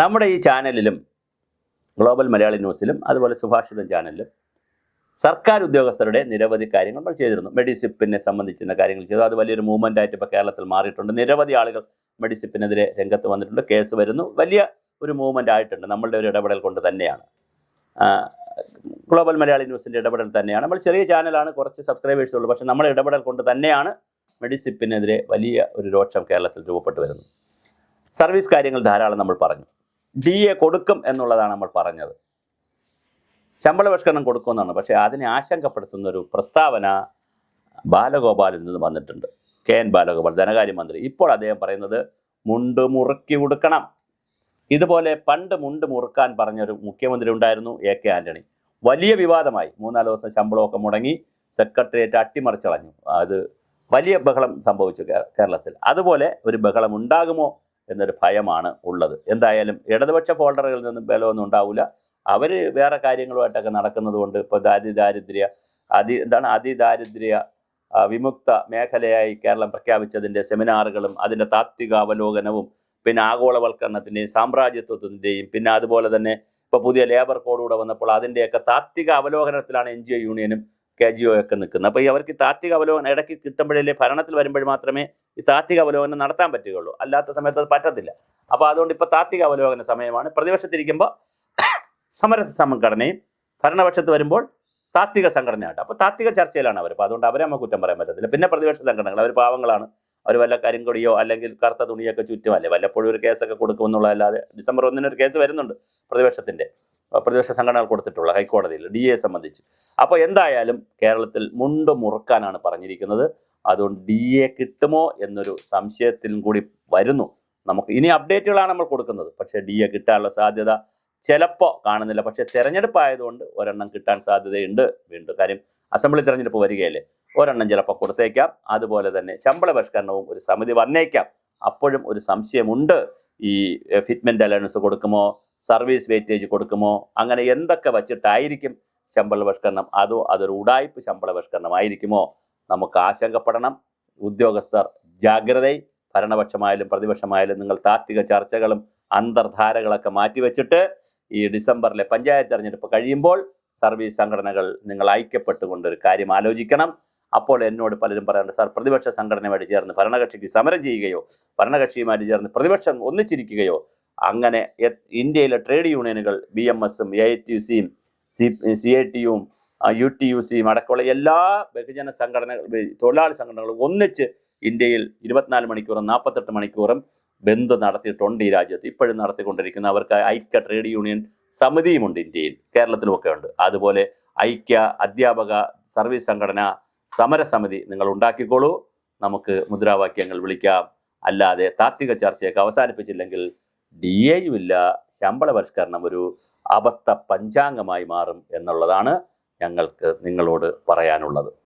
നമ്മുടെ ഈ ചാനലിലും ഗ്ലോബൽ മലയാളി ന്യൂസിലും അതുപോലെ സുഭാഷിതം ചാനലിലും സർക്കാർ ഉദ്യോഗസ്ഥരുടെ നിരവധി കാര്യങ്ങൾ നമ്മൾ ചെയ്തിരുന്നു. മെഡിസിപ്പിനെ സംബന്ധിച്ചിരുന്ന കാര്യങ്ങൾ ചെയ്തു. അത് വലിയൊരു മൂവ്മെന്റ് ആയിട്ട് ഇപ്പോൾ കേരളത്തിൽ മാറിയിട്ടുണ്ട്. നിരവധി ആളുകൾ മെഡിസിപ്പിനെതിരെ രംഗത്ത് വന്നിട്ടുണ്ട്. കേസ് വരുന്നു. വലിയ ഒരു മൂവ്മെന്റ് ആയിട്ടുണ്ട്. നമ്മളുടെ ഒരു ഇടപെടൽ കൊണ്ട് തന്നെയാണ്. ഗ്ലോബൽ മലയാളി ന്യൂസിന്റെ ഇടപെടൽ തന്നെയാണ്. നമ്മൾ ചെറിയ ചാനലാണ് കുറച്ച് സബ്സ്ക്രൈബേഴ്സ് ഉള്ളൂ. പക്ഷേ നമ്മുടെ ഇടപെടൽ കൊണ്ട് തന്നെയാണ് മെഡിസിപ്പിനെതിരെ വലിയ ഒരു രോക്ഷം കേരളത്തിൽ രൂപപ്പെട്ടു വരുന്നത്. സർവീസ് കാര്യങ്ങൾ ധാരാളം നമ്മൾ പറഞ്ഞു. ഡി എ കൊടുക്കും എന്നുള്ളതാണ് നമ്മൾ പറഞ്ഞത്. ശമ്പള പരിഷ്കരണം കൊടുക്കുമെന്നാണ്. പക്ഷേ അതിനെ ആശങ്കപ്പെടുത്തുന്ന ഒരു പ്രസ്താവന ബാലഗോപാലിൽ നിന്ന് വന്നിട്ടുണ്ട്. കെ എൻ ബാലഗോപാൽ ധനകാര്യമന്ത്രി. ഇപ്പോൾ അദ്ദേഹം പറയുന്നത് മുണ്ട് മുറുക്കി കൊടുക്കണം ഇതുപോലെ പണ്ട് മുണ്ട് മുറുക്കാൻ പറഞ്ഞൊരു മുഖ്യമന്ത്രി ഉണ്ടായിരുന്നു എ കെ ആന്റണി. വലിയ വിവാദമായി. മൂന്നാൽ ദിവസം ശമ്പളമൊക്കെ മുടങ്ങി സെക്രട്ടേറിയറ്റ് അട്ടിമറിച്ചളഞ്ഞു. അത് വലിയ ബഹളം സംഭവിച്ചു കേരളത്തിൽ. അതുപോലെ ഒരു ബഹളം ഉണ്ടാകുമോ എന്നൊരു ഭയമാണ് ഉള്ളത്. എന്തായാലും ഇടതുപക്ഷ ഫോൾഡറുകളിൽ നിന്നും ബലമൊന്നും ഉണ്ടാവില്ല അവർ വേറെ കാര്യങ്ങളുമായിട്ടൊക്കെ നടക്കുന്നത് കൊണ്ട് ഇപ്പോൾ അതിദാരിദ്ര്യ അതി എന്താണ് അതിദാരിദ്ര്യ വിമുക്ത മേഖലയായി കേരളം പ്രഖ്യാപിച്ചതിന്റെ സെമിനാറുകളും അതിന്റെ താത്വിക അവലോകനവും പിന്നെ ആഗോളവൽക്കരണത്തിന്റെയും സാമ്രാജ്യത്വത്തിന്റെയും പിന്നെ അതുപോലെ തന്നെ ഇപ്പോൾ പുതിയ ലേബർ കോഡ് കൂടെ വന്നപ്പോൾ അതിന്റെയൊക്കെ താത്വിക അവലോകനത്തിലാണ് എൻ ജി ഒ യൂണിയനും കെ ജി ഒ ഒക്കെ നിൽക്കുന്നത് അപ്പോൾ ഈ അവർക്ക് ഈ താത്വിക അവലോകനം ഇടയ്ക്ക് കിട്ടുമ്പോഴല്ലേ ഭരണത്തിൽ വരുമ്പോൾ മാത്രമേ ഈ താത്വിക അവലോകനം നടത്താൻ പറ്റുകയുള്ളൂ. അല്ലാത്ത സമയത്ത് അത് പറ്റത്തില്ല. അപ്പോൾ അതുകൊണ്ട് ഇപ്പോൾ താത്വിക അവലോകന സമയമാണ്. പ്രതിപക്ഷത്തിരിക്കുമ്പോൾ സമര സംഘടനയും ഭരണപക്ഷത്ത് വരുമ്പോൾ താത്വിക സംഘടനയായിട്ട് അപ്പോൾ താത്വിക ചർച്ചയിലാണ് അവർ. അപ്പോൾ അതുകൊണ്ട് അവരെ നമുക്ക് കുറ്റം പറയാൻ പറ്റത്തില്ല. പിന്നെ പ്രതിപക്ഷ സംഘടനകൾ അവർ പാവങ്ങളാണ്. അവർ വല്ല കരിങ്കൊടിയോ അല്ലെങ്കിൽ കറുത്ത തുണിയൊക്കെ ചുറ്റും അല്ലെ? വല്ലപ്പോഴും ഒരു കേസൊക്കെ കൊടുക്കുമെന്നുള്ളതല്ലാതെ ഡിസംബർ ഒന്നിന് ഒരു കേസ് വരുന്നുണ്ട് പ്രതിപക്ഷത്തിന്റെ. പ്രതിപക്ഷ സംഘടനകൾ കൊടുത്തിട്ടുള്ള ഹൈക്കോടതിയിൽ ഡി എ സംബന്ധിച്ച്. അപ്പോൾ എന്തായാലും കേരളത്തിൽ മുണ്ട് മുറുക്കാനാണ് പറഞ്ഞിരിക്കുന്നത്. അതുകൊണ്ട് ഡി എ കിട്ടുമോ എന്നൊരു സംശയത്തിലും കൂടി വരുന്നു. നമുക്ക് ഇനി അപ്ഡേറ്റുകളാണ് നമ്മൾ കൊടുക്കുന്നത്. പക്ഷേ ഡി എ കിട്ടാനുള്ള സാധ്യത ചിലപ്പോൾ കാണുന്നില്ല. പക്ഷേ തെരഞ്ഞെടുപ്പ് ആയതുകൊണ്ട് ഒരെണ്ണം കിട്ടാൻ സാധ്യതയുണ്ട്. വീണ്ടും കാര്യം അസംബ്ലി തെരഞ്ഞെടുപ്പ് വരികയല്ലേ? ഒരെണ്ണം ചിലപ്പോൾ കൊടുത്തേക്കാം. അതുപോലെ തന്നെ ശമ്പള പരിഷ്കരണവും ഒരു സമിതി വന്നേക്കാം. അപ്പോഴും ഒരു സംശയമുണ്ട്. ഈ ഫിറ്റ്മെന്റ് അലവൻസ് കൊടുക്കുമോ? സർവീസ് വെയിറ്റേജ് കൊടുക്കുമോ? അങ്ങനെ എന്തൊക്കെ വച്ചിട്ടായിരിക്കും ശമ്പള പരിഷ്കരണം? അതോ അതൊരു ഉടായ്പ് ശമ്പള പരിഷ്കരണമായിരിക്കുമോ? നമുക്ക് ആശങ്കപ്പെടണം. ഉദ്യോഗസ്ഥർ ജാഗ്രതയും ഭരണപക്ഷമായാലും പ്രതിപക്ഷമായാലും നിങ്ങൾ താത്വിക ചർച്ചകളും അന്തർധാരകളൊക്കെ മാറ്റിവെച്ചിട്ട് ഈ ഡിസംബറിലെ പഞ്ചായത്ത് തെരഞ്ഞെടുപ്പ് കഴിയുമ്പോൾ സർവീസ് സംഘടനകൾ നിങ്ങൾ ഐക്യപ്പെട്ടുകൊണ്ട് ഒരു കാര്യം ആലോചിക്കണം. അപ്പോൾ എന്നോട് പലരും പറയാറുണ്ട് സാർ പ്രതിപക്ഷ സംഘടനയുമായിട്ട് ചേർന്ന് ഭരണകക്ഷിക്ക് സമരം ചെയ്യുകയോ ഭരണകക്ഷിയുമായിട്ട് ചേർന്ന് പ്രതിപക്ഷം ഒന്നിച്ചിരിക്കുകയോ അങ്ങനെ ഇന്ത്യയിലെ ട്രേഡ് യൂണിയനുകൾ ബി എം എസും എ ടി സിയും സി സി ഐ ടിയും യു ടി യു സിയും അടക്കമുള്ള എല്ലാ ബഹുജന സംഘടനകൾ തൊഴിലാളി സംഘടനകളും ഒന്നിച്ച് ഇന്ത്യയിൽ ഇരുപത്തിനാല് മണിക്കൂറും നാൽപ്പത്തെട്ട് മണിക്കൂറും ബന്ദ് നടത്തിയിട്ടുണ്ട് ഈ രാജ്യത്ത്. ഇപ്പോഴും നടത്തിക്കൊണ്ടിരിക്കുന്ന അവർക്ക് ഐക്യ ട്രേഡ് യൂണിയൻ സമിതിയുമുണ്ട് ഇന്ത്യയിൽ കേരളത്തിലുമൊക്കെ ഉണ്ട് അതുപോലെ ഐക്യ അധ്യാപക സർവീസ് സംഘടന സമരസമിതി നിങ്ങൾ ഉണ്ടാക്കിക്കോളൂ. നമുക്ക് മുദ്രാവാക്യങ്ങൾ വിളിക്കാം. അല്ലാതെ താത്വിക ചർച്ചയൊക്കെ അവസാനിപ്പിച്ചില്ലെങ്കിൽ ഡി എയും ഇല്ല. ശമ്പള പരിഷ്കരണം ഒരു അബദ്ധ പഞ്ചാംഗമായി മാറും എന്നുള്ളതാണ് ഞങ്ങൾക്ക് നിങ്ങളോട് പറയാനുള്ളത്.